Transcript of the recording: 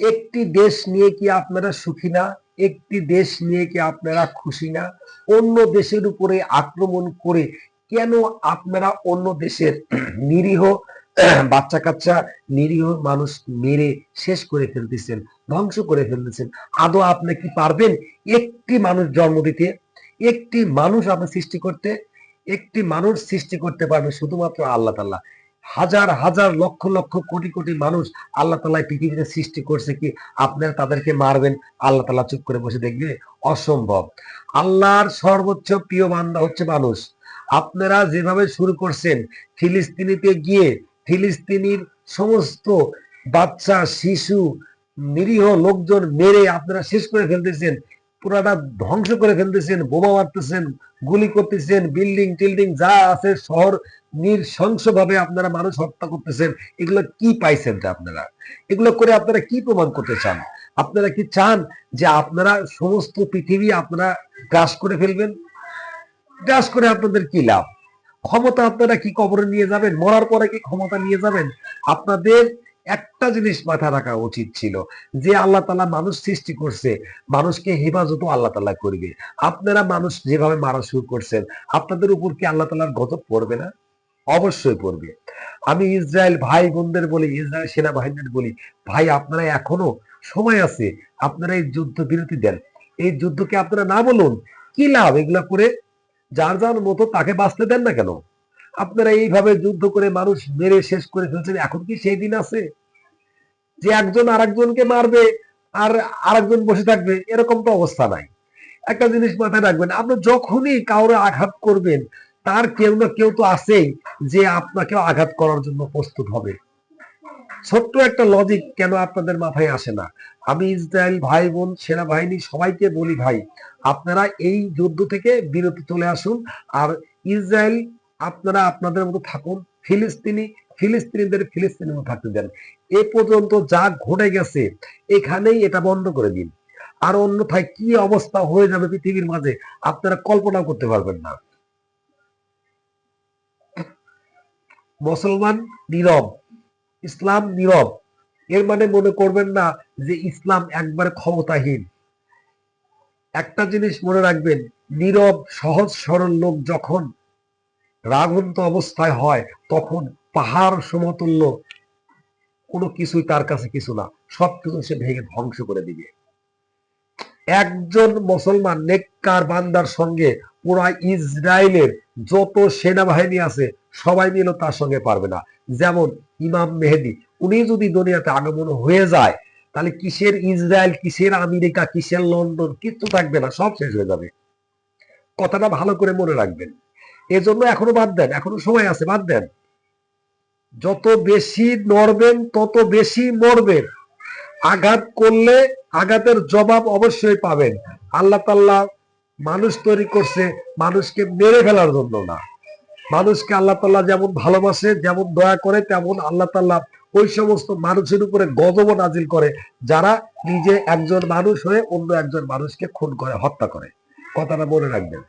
একটি দেশ নিয়ে কি আপনারা সুখী না? একটি দেশ নিয়ে কি আপনারা খুশি না? অন্য দেশের উপরে আক্রমণ করে কেন আপনারা অন্য দেশের নিরীহ বাচ্চা কাচ্চা নিরীহ মানুষ মেরে শেষ করে ফেলতেছেন, ধ্বংস করে ফেলতেছেন? আদৌ আপনি কি পারবেন একটি মানুষ জন্ম দিতে? একটি মানুষ আপনি সৃষ্টি করতে? একটি মানুষ সৃষ্টি করতে পারবে শুধুমাত্র আল্লাহ তাল্লাহ হাজার হাজার লক্ষ লক্ষ কোটি কোটি মানুষ আল্লাহ তাল্লাহ পৃথিবীতে সৃষ্টি করছে কি? আপনারা তাদেরকে মারবেন, আল্লাহ তাল্লাহ চুপ করে বসে দেখবে অসম্ভব। আল্লাহর সর্বোচ্চ প্রিয় বান্দা হচ্ছে মানুষ। আপনারা যেভাবে শুরু করছেন, ফিলিস্তিনিতে গিয়ে ফিলিস্তিনির সমস্ত বাচ্চা, শিশু, নিরীহ লোকজন মেরে আপনারা শেষ করে ফেলতেছেন পুরাটা ধ্বংস করে ফেলতেছেন, বোমা মারতেছেন, গুলি করতেছেন বিল্ডিং টিল্ডিং যা আছে শহর নৃশংস ভাবে আপনারা মানুষ হত্যা করতেছেন, এগুলো কি পাইছেন আপনারা? এগুলো করে আপনারা কি প্রমাণ করতে চান? আপনারা কি চান যে আপনারা সমস্ত পৃথিবী আপনারা গ্রাস করে ফেলবেন? গ্রাস করে আপনাদের কি লাভ? ক্ষমতা আপনারা কি কবরে নিয়ে যাবেন? মরার পরে কি ক্ষমতা নিয়ে যাবেন? আপনাদের একটা জিনিস মাথায় রাখা উচিত ছিল যে আল্লাহ তালা মানুষ সৃষ্টি করছে, মানুষকে হেফাজতও আল্লাহ তালা করবে। আপনারা মানুষ যেভাবে মারা শুরু করছেন, আপনাদের উপর কি আল্লাহ তালার গজব পড়বে না? অবশ্যই পড়বে। আমি ইসরায়েল ভাই বোনদের বলি, ইসরায়েল সেনাবাহিনীর বলি, ভাই, আপনারা এখনও সময় আছে, আপনারা এই যুদ্ধ বিরতি দেন। এই যুদ্ধকে আপনারা না বলুন, কি লাভ এগুলা করে? যার যার মতো তাকে বাঁচতে দেন না কেন? আপনারা এইভাবে যুদ্ধ করে মানুষ মেরে শেষ করে ফেলছেন, এখন কি সেই দিন আছে? যে একজন আরেকজনকে মারবে আর আরেকজন বসে থাকবে, এরকম তো অবস্থা নাই। একটা জিনিস মাথায় রাখবেন, আপনি যখনই কাউরে আঘাত করবেন, তার কেউ না কেউ তো আছেই যে আপনাকে আঘাত করার জন্য প্রস্তুত হবে। ছোট্ট একটা লজিক কেন আপনাদের মাথায় আসে না? আমি ইসরায়েল ভাই বোন, সেনাবাহিনী সবাইকে বলি ভাই, আপনারা এই যুদ্ধ থেকে বিরতি চলে আসুন, আর ইসরায়েল আপনারা আপনাদের মতো থাকুন, ফিলিস্তিনি, ফিলিস্তিনিদের ফিলিস্তিনের মতো থাকতে দেন। এ পর্যন্ত যা ঘটে গেছে, এখানেই এটা বন্ধ করে দিন। আর অন্যথায় কি অবস্থা হয়ে যাবে পৃথিবীর মাঝে, আপনারা কল্পনা করতে পারবেন না। মুসলমান নীরব, ইসলাম নীরব, এর মানে মনে করবেন না যে ইসলাম একবার ক্ষমতাহীন। একটা জিনিস মনে রাখবেন, নীরব, সহজ, সরল লোক যখন রাগন্ত অবস্থায় হয়, তখন পাহাড় সমতুল্য কোনো কিছুই তার কাছে কিছু না। সবকিছু সে ভেঙে ধ্বংস করে দিবে। একজন মুসলমান নেককার বান্দার সঙ্গে পুরা ইসরায়েলের যত সেনাবাহিনী আছে, সবাই মিলে তার সঙ্গে পারবে না। যেমন ইমাম মেহেদি, উনি যদি দুনিয়াতে আগমন হয়ে যায়, তাহলে কিসের ইসরায়েল, কিসের আমেরিকা, কিসের লন্ডন, কিচ্ছু থাকবে না, সব শেষ হয়ে যাবে। কথাটা ভালো করে মনে রাখবেন। এজন্য এখনও বাদ দেন, এখনও সময় আছে, বাদ দেন। যত বেশি নড়বেন, তত বেশি মরবেন। আঘাত করলে আঘাতের জবাব অবশ্যই পাবেন। আল্লাহ তাল্লাহ মানুষ তৈরি করছে মানুষকে মেরে ফেলার জন্য না। মানুষকে আল্লাহ তাল্লাহ যেমন ভালোবাসে, যেমন দয়া করে, তেমন আল্লাহ তাল্লাহ ওই সমস্ত মানুষের উপরে গজব নাজিল করে, যারা নিজে একজন মানুষ হয়ে অন্য একজন মানুষকে খুন করে, হত্যা করে। কথাটা মনে রাখবেন।